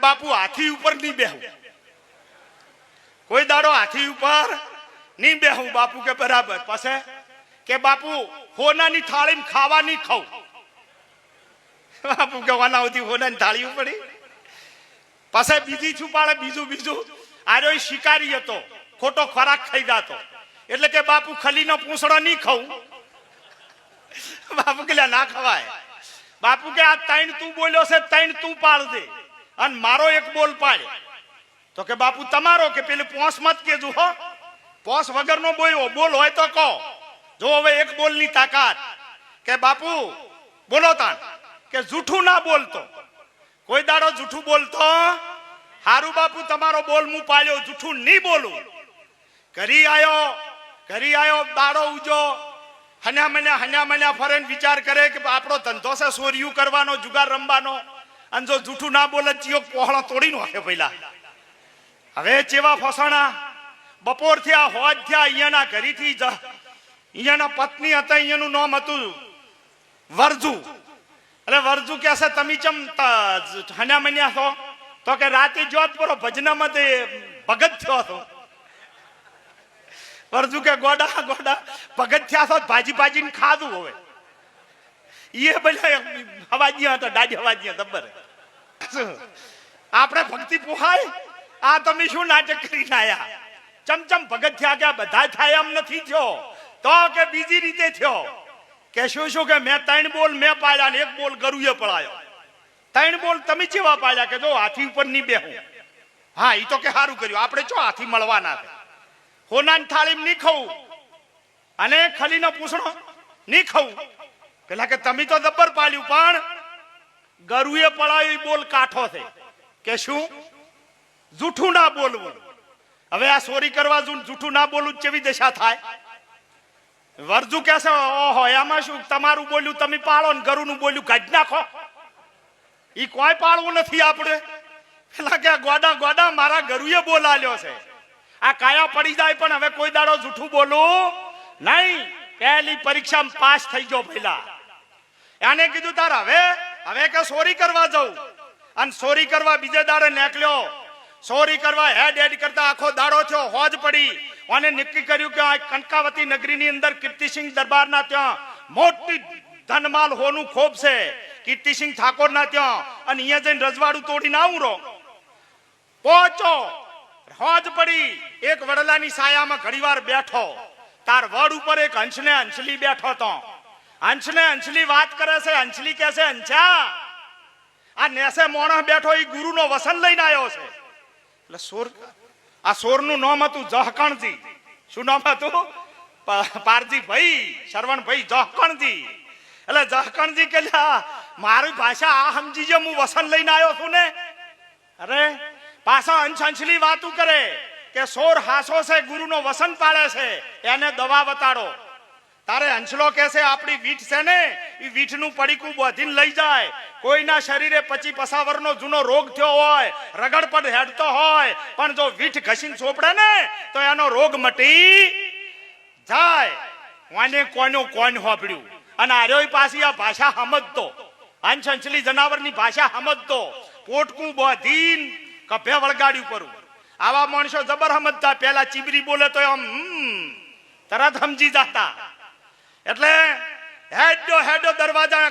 બાપુ હાથી ઉપર નહીં બેહું. કોઈ દાડો હાથી ઉપર નહીં બેહું. બાપુ કે બરાબર. પછી કે બાપુ, હોનાની થાળી ખાવા નહીં ખાઉં. બાપુ કે વાનાવતી હોનાની થાળી ઉપડી. પાસે બીજી છુપાડે, બીજું બીજું. આર્યો ઈ શિકારી હતો. ખોટો ખોરાક ખાઈ જતો. એટલે કે બાપુ ખલીનો પૂંછડો નહીં ખાઉં. બાપુ કે ના ખવાય. બાપુ કે આ ત્રણ તું બોલ્યો છે ત્રણ તું પાડ દે અને મારો એક બોલ પાડે. તો કે બાપુ, તમારો કે પેલી પોસ મત કેજો હો. પોસ વગરનો બોલ્યો બોલ હોય તો કહો. જો હવે એક બોલની તાકાત. કે બાપુ, બોલો તાણ કે જૂઠું ના બોલતો. કોઈ દાડો જૂઠું બોલતો હારું બાપુ, તમારો બોલ હું પાડ્યો. જૂઠું નહીં બોલું. ઘરી આવ્યો ઘરી આવ્યો દાડો ઉજો. હન્યા મન્યા હન્યા મન્યા ફરે વિચાર કરે કે આપણો ધંધો છે સોરિયું કરવાનો, જુગાર રમવાનો. અને જો જૂઠું ના બોલે ચિયો પહોળો તોડી નાખે પહેલા હવે ચેવા ફસાણા? બપોર થયા હોજ થયા, અહીંયાના ઘરીથી અહીંયાના પત્ની હતા, અહીંયાનું નામ હતું વરજુ. એટલે વરજુ કે છે, તમે ચમ હન્યા મન્યા છો? તો કે, રાતે જોત પરો ભજનામાં તે ભગત થયો હતો. વરજુ કે ગોડા ગોડા, ભગત થયા છો, ભાજી ભાજીને ખાધું હવે. એ બધા અવાજ્યા હતા, દાદી અવાજ્યા તબર આપણે ભક્તિ પોહાય? આ તમે શું નાટક કરી આયા? ચમચમ ભગત થયા કે બધા થાય એમ નથી થયો? તો કે બીજી રીતે થયો? કે શું શું કે મેં ત્રણ બોલ મેં પાડ્યા ને એક બોલ ગરુએ પડાયો. ત્રણ બોલ તમે જેવા પાડ્યા કે જો હાથી ઉપર નહીં બેહું. હા એ તો કે સારું કર્યું. આપણે ચો હાથી મળવાના છે? હોનાન થાળીમાં નહીં ખવું. અને ખલીનો પૂછણો નહીં ખાવું. પેલા કે, તમે તો દબ્બર પાડ્યું, પણ ગરુએ પડાયો બોલ કાઠો છે. કે શું? જૂઠું ના બોલવું. હવે આ સોરી કરવા જૂઠું ના બોલવું કેવી દશા થાય? વરજુ કે છે, ઓહો, એમાં શું? તમારું બોલ્યું, તમે પાળો ને ગરુનું બોલ્યું, કાઢી નાખો. એ કોઈ પાળવું નથી આપણે. પેલા કે, ગોડા ગોડા, મારા ગરુએ બોલાલ્યો છે. આ કાયા પડી જાય, પણ હવે કોઈ દાડો જૂઠું બોલું નહીં. પહેલી પરીક્ષામાં પાસ થઈ ગયો પહેલા. એને કીધું, તાર હવે હવે કે સોરી કરવા જવું અને સોરી કરવા બીજે દાડે નીકળ્યો. સોરી કરવા હેડ હેડ કરતા આખો દાડો થયો, હોજ પડી. અને નક્કી કર્યું કે આ કનકાવતી નગરીની અંદર કીર્તિસિંહ દરબારના ત્યાં મોટી ધનમાલ હોનું ખોબ છે. કીર્તિસિંહ ઠાકોરના ત્યાં. અને અહીંયા જઈને રજવાડું તોડીને આવું રહો. પહોંચો. હોજ પડી. એક વડલાની સાયામાં ઘણીવાર બેઠો. તાર વડ ઉપર એક હંસને હંસલી બેઠો તો. હંસને અંશલી વાત કરે છે અંશલી કહે છે અંશા આ નેસે મોણસ બેઠો એ ગુરુનો વસન લઈને આવ્યો છે. એટલે સોર, આ સોરનું નામ હતું જહકણજી. શું નામ હતું? પારજી ભાઈ શરવણ ભાઈ જહકણજી. એટલે જહકણજી કે મારી ભાષા આ સમજી જે, હું વસન લઈને આવ્યો છું ને. અરે, પાછા અંશ અંશલી વાતું કરે કે સોર હાસો છે, ગુરુનો વસન પાડે છે, એને દવા બતાડો તારે અંશલો કે આપણી વીઠ છે ને, એ વીઠનું પડીકું બોધીને લઈ જાય. કોઈના શરીરે પચી પસાવરનો જૂનો રોગ થયો હોય રગડ રગડપડ હેડતો હોય, પણ જો વીઠ ઘસીને ચોપડે ને, તો એનો રોગ મટી જાય. કોને કોનું કોણ હોપડ્યું અને આર્યોય પાછી આ ભાષા સમજતો. હંસ હંસલી જનાવરની ભાષા સમજતો. પોટકું બોધીન કભે વળગાડ્યું કરું આવા માણસો જબર સમજતા, પેલા ચીબરી બોલે તો એમ તરત સમજી જાતા. એટલે હેડો હેડો દરવાજા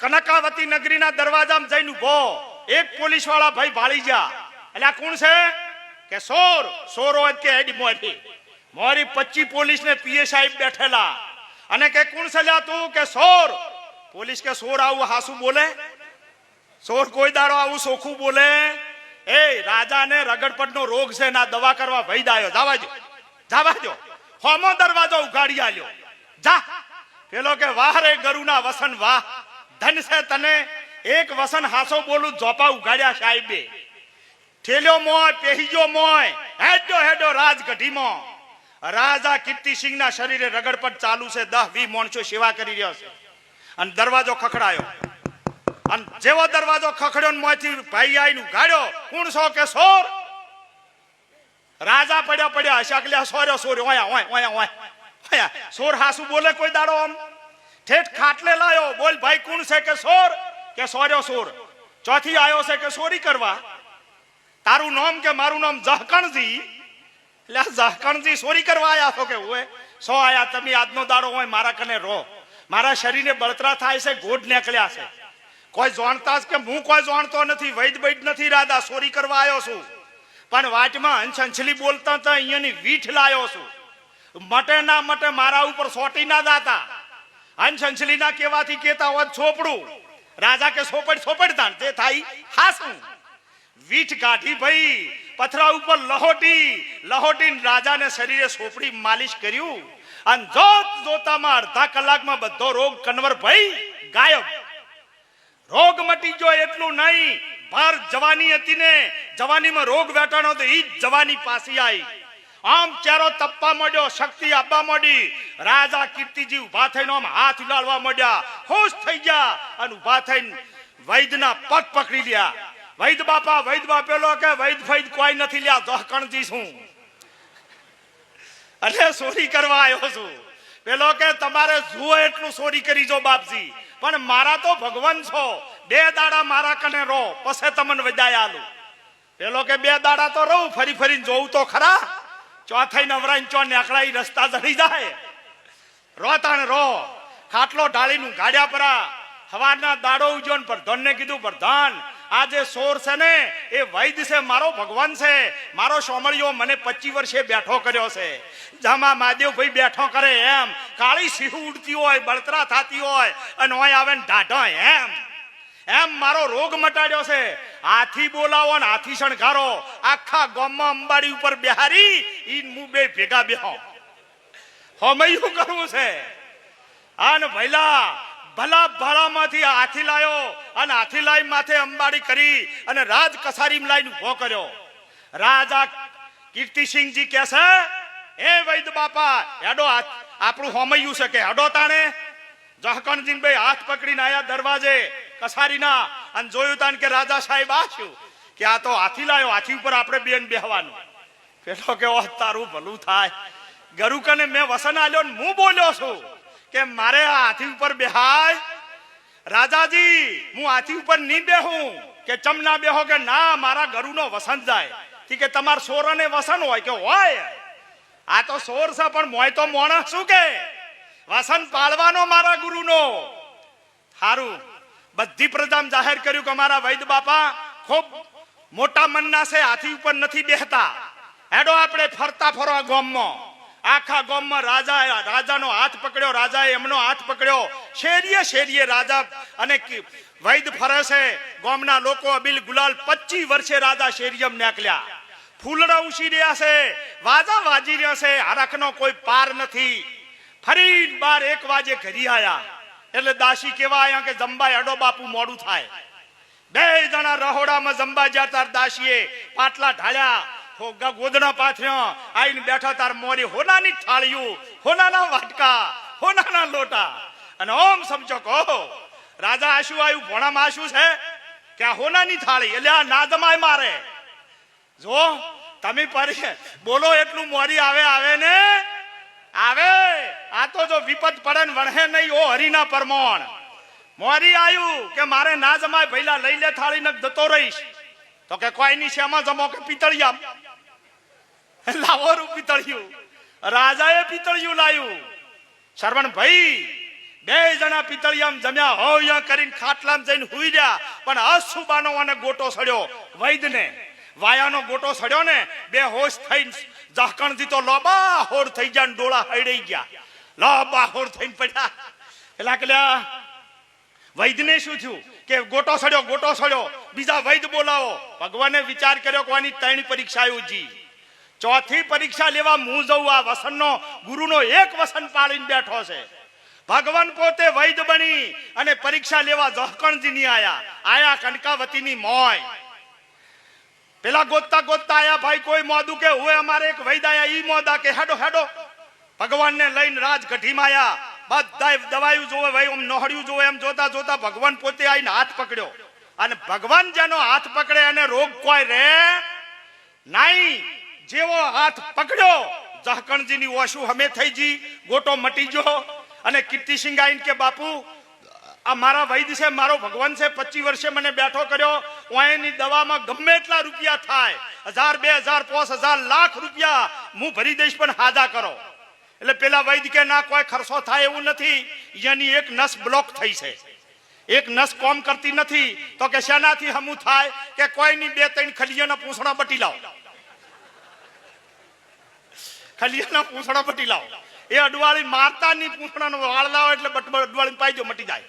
કનકાવતી નગરીના દરવાજામાં જઈને ઊભો એક પોલીસવાળા ભાઈ ભાળી જા એટલે આ કોણ છે? કે સોર. સોર કે હેડ મોરી મોરી પચી પોલીસ ને પીએ સાહેબ બેઠેલા. અને કે કોણ છે લ્યા તું? કે સોર. પોલીસ કે સોર આવું હાસુ બોલે? સોર કોઈ દારો આવું સોખું બોલે? એ રાજાને રગડપટનો રોગ છે ના દવા કરવા ભઈ દાયો. જાવા દો જાવા દો હોમો દરવાજો ઉગાડી આલ્યો. જા. પેલો કે, વાહ રે ગરુના વસન, વાહ. ધન છે તને. એક વસન હાસો બોલું ઝોપા ઉગાડ્યા સાહેબે. ઠેલ્યો મોય પેહીજો મોય હેડો હેડો રાજગઢીમાં. રાજા કીર્તિસિંહ ના શરીરે રગડપટ ચાલુ છે. દહ વી માણસો સેવા કરી રહ્યો છે. અને દરવાજો ખખડાયો. અને જેવો દરવાજો ખખડ્યો મોંથી ભાઈ આઈને ગાડ્યો કોણ છો કે સોર? રાજા પડ્યા પડ્યા શકલ્યા સોર્યો સોર્યો, ઓયા, ઓય ઓયા ઓય. ઓયા, સોર હાસુ બોલે કોઈ દાડો આમ? ઠેઠ ખાટલે લાયો, બોલ, ભાઈ, કોણ છે કે સોર? કે સોર્યો સોર? ચોથી આવ્યો છે કે સોરી કરવા? તારું નામ કે મારું નામ જહકણજી આ જહકણજી સોરી કરવા આયા છો કે ઓય સો આયા, તમે આજનો દાડો હોય, મારા કને રહો. મારા શરીરને બળતરા થાય છે, ગોઢ નીકળ્યા છે. કોઈ જાણતા કે હું કોઈ જાણતો નથી, વૈદ વૈદ નથી રાધા સોરી કરવા આવ્યો છું. પણ વાટમાં અંશ અંછલી બોલતા હતા અહીંયાની વીઠ લાયો છું. મટે ના મટે મારા ઉપર સોટી ના દાતા. અંશ ના કેવાથી કેતા હોત છોપડું રાજા કે સોપડ સોપડ તે થાય હાસું વીઠ કાઢી ભાઈ, પથરા ઉપર લહોટી, લહોટીને રાજાને શરીરે સોપડી માલિશ કર્યું. અને જોત જોતામાં અડધા કલાકમાં બધો રોગ કન્વર ભાઈ, ગાયબ. રોગ મટી ગયો એટલું નહીં. ભાર જવાની હતી ને, જવાનીમાં રોગ વેટાણો તો ઈ જવાની પાછી આવી આમ ચારો તપ્પા મળ્યો, શક્તિ આપવા માંડી રાજા કીર્તિજી ઊભા થઈને આમ હાથ ઉલાળવા માંડ્યા ખુશ થઈ ગયા અને ઊભા થઈને વૈદ્યના પગ પકડી લ્યા. વૈદ બાપા, વૈદ બાપેલો કે વૈદ ફૈદ કોઈ નથી લ્યા દહકણજી છું. એટલે ચોરી કરવા આવ્યો છું. પેલો કે, તમારે જુઓ એટલું ચોરી કરી જો, બાપજી. પણ મારા તો ભગવાન છો. બે દાડા મારા કને રહો, પછી તમને વજાય આલું. પેલો કે, બે દાડા તો રહું, ફરી ફરીને જોઉં તો ખરા. ચોથાઈ નવરાઈ ચો નેકળાઈ રસ્તા જડી જાય. રોતાણ રો ખાટલો ઢાળીનું ગાડ્યા પરા. હવાના દાડો ઉજ્યો ને પ્રધાનને કીધું, પ્રધાન આ જે સોર છે ને, એ વૈદ છે, મારો ભગવાન છે. મારો સોમળિયો મને પચીસ વર્ષે બેઠો કર્યો છે. જામા મહાદેવભાઈ બેઠો કરે એમ. કાળી સિંહ ઉડતી હોય, બળતરા થતી હોય, અને હોય આવે ને ઢાઢો એમ. એમ મારો રોગ મટાડ્યો છે. હાથી બોલાવો ને હાથી શણગારો. આખા ગામમાં અંબાડી ઉપર બેહારી ઈ મુ બે ભેગા બેહો. હમયું કરવું છે? અને ભૈલા ભલા ભલામાંથી હાથી લાયો અને હાથી લાઈ માથે અંબાડી કરી અને રાજ કસારી લાઈન ઊભો કર્યો. રાજા કીર્તિસિંહજી કે છે એ વૈદ બાપા, હેડો આપણું હોમયું છે કે હેડો તાણે? જહકણજી ભાઈ હાથ પકડીને આયા દરવાજે કસારીના અને જોયું તાણ કે રાજા સાહેબ આશું કે આ તો હાથી લાયો, હાથી ઉપર આપણે બેન બેહવાનું. પેલો કે તારું ભલું થાય. ગરુકને મેં વસન આલ્યો ને હું બોલ્યો છું. કે મારે આ હાથી ઉપર બેહાય? રાજાજી, હું હાથી ઉપર નહીં બેહું. કે ચમ ના બેહો કે ના, મારા ગરુનો વસન જાય. તી કે તમાર સોરને વસન હોય કે હોય? આ તો સોર છે, પણ મોય તો મોણા શું કે? વસન પાળવાનો મારા ગુરુનો. સારું બધી પ્રજામ જાહેર કર્યું કે મારા વૈદ બાપા ખૂબ મોટા મનના છે, હાથી ઉપર નથી બેહતા. હેડો આપણે ફરતા ફરવા ગામમાં. આખા ગામમાં રાજા રાજાનો હાથ પકડ્યો, રાજાએ એમનો હાથ પકડ્યો. શેરીએ શેરીએ રાજા અને વૈદ ફરસે ગામના લોકો અબિલ ગુલાલ 25 વર્ષે રાજા શેરીયમ નીકળ્યા. ફૂલડા ઉછી રહ્યા છે, વાજા વાજી રહ્યા છે, હરખનો કોઈ પાર નથી. ફરી બાર એક વાજે ઘરી આયા. એટલે દાસી કેવા આયા કે જંબાઈ અડો બાપુ, મોડું થાય. બે જણા રહોડામાં જંબા તાર દાસીએ પાટલા ઢાળ્યા. હો ગોદડા પાથર્યા, આઈને બેઠા તાર મોરી હોનાની થાળીયું હોનાના વાટકા, હોનાના લોટા. અને ઓમ સમજો કહો રાજા આશુ આવ્યું ભોણામાં આશુ છે? કે આ હોનાની થાળી એટલે આ નાદમાય મારે. જો, તમે પરી બોલો એટલું મોરી આવે આવે ને? આવે. આ તો જો વિપત પડે ને વણહે નહીં, ઓ હરિના પરમોણ. મોરી આવ્યું કે મારે ના જમાય ભૈલા લઈ લે થાળી ને જતો રહીશ. તો કે કોઈ ની શેમાં જમો કે પિતળિયામ? લાવો રૂ પિતળિયું. રાજાએ પિતળિયું લાવ્યું શરવણ ભાઈ, બે જણા પિતળિયામ જમ્યા હોય કરીને ખાટલામ જઈને હુઈ ગયા. પણ અસુબાનો અને ગોટો સડ્યો વૈદને. વાયાનો ગોટો સડ્યો ને, બે હોશ થઈને ઝાકણથી તો લોબા હોર થઈ ગયા ડોળા હૈડાઈ ગયા. લોબા હોર થઈને પડ્યા. એટલે કે વૈદને શું થયું? કે ગોટો સડ્યો ગોટો સડ્યો. બીજા વૈદ બોલાવો. ભગવાને વિચાર કર્યો કોની ત્રણ પરીક્ષા યોજી ચોથી પરીક્ષા લેવા હું જઉં આ વસનનો, ગુરુનો એક વસન પાળીને બેઠો છે. ભગવાન પોતે વૈદ બની અને પરીક્ષા લેવા જહકણજી ની આયા. આયા કનકાવતીની મોય. પેલા ગોતતા ગોતતા આયા, ભાઈ, કોઈ મોદું કે હોય અમારે એક વૈદ આયા, ઈ મોદા કે, હેડો હેડો. ભગવાનને લઈને રાજ ગઢીમાં આયા. બધાય દવાયું જોવે ભાઈ આમ નોહડ્યું જોવે, એમ જોતા જોતા ભગવાન પોતે આવીને હાથ પકડ્યો. અને ભગવાન જેનો હાથ પકડે એને રોગ કોઈ રે નહીં. જેવો હાથ પકડ્યો જહકણજીની ઓશું હમે થઈ જી, ગોટો મટી ગયો. અને કીર્તિસિંહ આઈને કે, બાપુ, આ મારા વૈદ છે, મારો ભગવાન છે, પચીસ વર્ષે મને બેઠો કર્યો. ઓયની દવામાં ગમે એટલા રૂપિયા થાય. હજાર, બે હજાર પાંચ હજાર, લાખ રૂપિયા હું ભરી દઈશ, પણ હાજા કરો. એટલે પેલા વૈદ કે, ના, કોઈ ખર્ચો થાય એવું નથી. એની એક નસ બ્લોક થઈ છે. એક નસ કોમ કરતી નથી. તો કે, શેનાથી હમું થાય? કે કોઈની બે ત્રણ ખલિયાના પૂંછડા બટી લાવો. ખલિયાના પૂંછડા પટી લાવો. એ અડવાળી મારતા ની પૂંછડાનો વાળ લાવો એટલે અડવાળી પાઈજો મટી જાય.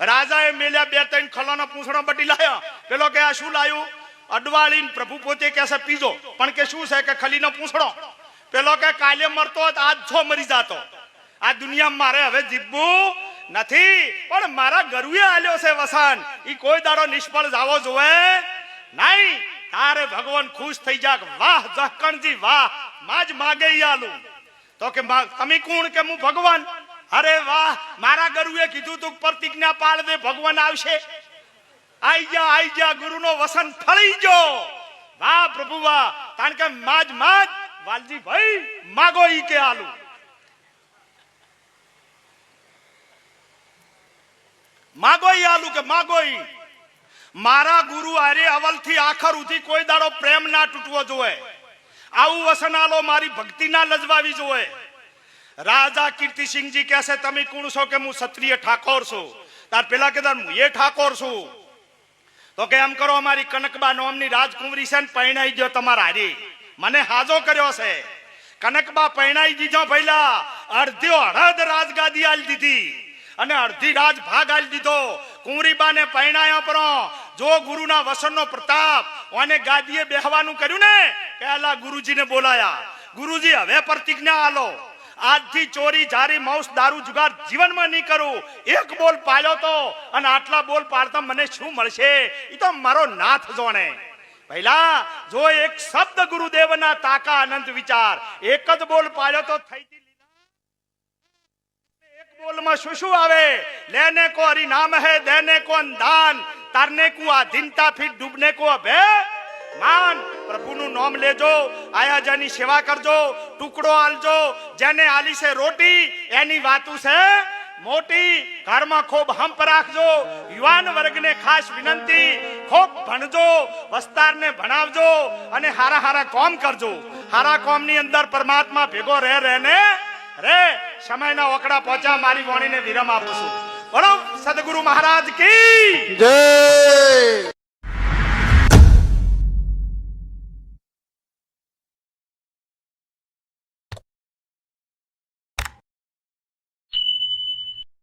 રાજાએ મેલ્યા બે ત્રણ ખલાના પૂંછડા પટી લાયા. પેલો કે, આ શું લાયું? અડવાળી પ્રભુ પોતે કહેશે, પીજો. પણ કે, શું છે કે ખલીનો પૂંછડો? પેલો કે, કાલે મરતો આજ છો મરી જાતો. આ દુનિયામાં મારે હવે જીવવું નથી. પણ મારા ગરુએ આલ્યો છે વસન. ઈ કોઈ દાડો નિષ્ફળ જાવો જોવે નહીં. તારે ભગવાન ખુશ થઈ જાક. વાહ, જહકણજી, વાહ. માજ માગે ઈ આલું. તો કે મા- તમે કોણ કે હું ભગવાન? અરે વાહ, મારા ગરુએ કીધું તું પ્રતિજ્ઞા પાળ દે, ભગવાન આવશે. આઈ જા આઈ જા, ગુરુનો વસન ફળી જો વાહ પ્રભુ વાહ. કારણ કે માજ માજ વાલજી ભાઈ માગો ઈ કે આલુ. માગો ઈ આલુ કે માગો ઈ મારા ગુરુ આરે અવલથી આખર ઉધી કોઈ દાડો પ્રેમ ના તૂટવો જોવે. આવું વસનાલો મારી ભક્તિ ના લજવાવી જોઈએ રાજા કીર્તિસિંહજી કહેશે, તમે કોણ છો કે હું ક્ષત્રિય ઠાકોર છું? તાર પેલા કે હું એ ઠાકોર છું. તો કે, એમ કરો, અમારી કનકબા નોમની રાજકુંવરી છે ને, પરણાઈ ગયો તમારા હારી. મને હાજો કર્યો છે. કનકબા, પરણાઈ દીધો ભઈલા. અડધ્યો હળદ રાજગાદી આલી દીધી અને અડધી રાજ ભાગ આલી દીધો. કુંવરીબાને પરણાયો પરો. જો ગુરુના વસનનો પ્રતાપ ઓને ગાદીએ બેહવાનું કર્યું ને? પહેલા ગુરુજીને બોલાયા. ગુરુજી, હવે પ્રતિજ્ઞા આલો. આજથી ચોરી, જારી માઉસ દારૂ, જુગાર જીવનમાં નહીં કરું. એક બોલ પાડ્યો તો અને આટલા બોલ પાડતા મને શું મળશે? એ તો મારો નાથ જોણે. પહેલા જો એક શબ્દ ગુરુદેવના તાકા અનંત વિચાર. એક જ બોલ પાડ્યો તો થઈ એક બોલમાં શું શું આવે? લેને કો હરિ નામ હે, દેને કો દાન તારને કો આધીનતા ફિર ડૂબને કો અભે? માન, પ્રભુનું નામ લેજો આયા જેની સેવા કરજો, ટુકડો આલજો, જેને આલી છે રોટી, એની વાતું છે મોટી, ઘરમાં ખૂબ હંપ રાખજો, યુવાન વર્ગને ખાસ વિનંતી, ખૂબ ભણજો, વસ્તારને ભણાવજો અને હારા હારા કોમ કરજો. હારા કોમની અંદર પરમાત્મા ભેગો રહે, રહેને, રે, સમયના ઓકડા પહોંચ્યા, મારી વાણીને વિરામ આપું છું. બોલો સદગુરુ મહારાજ કી જય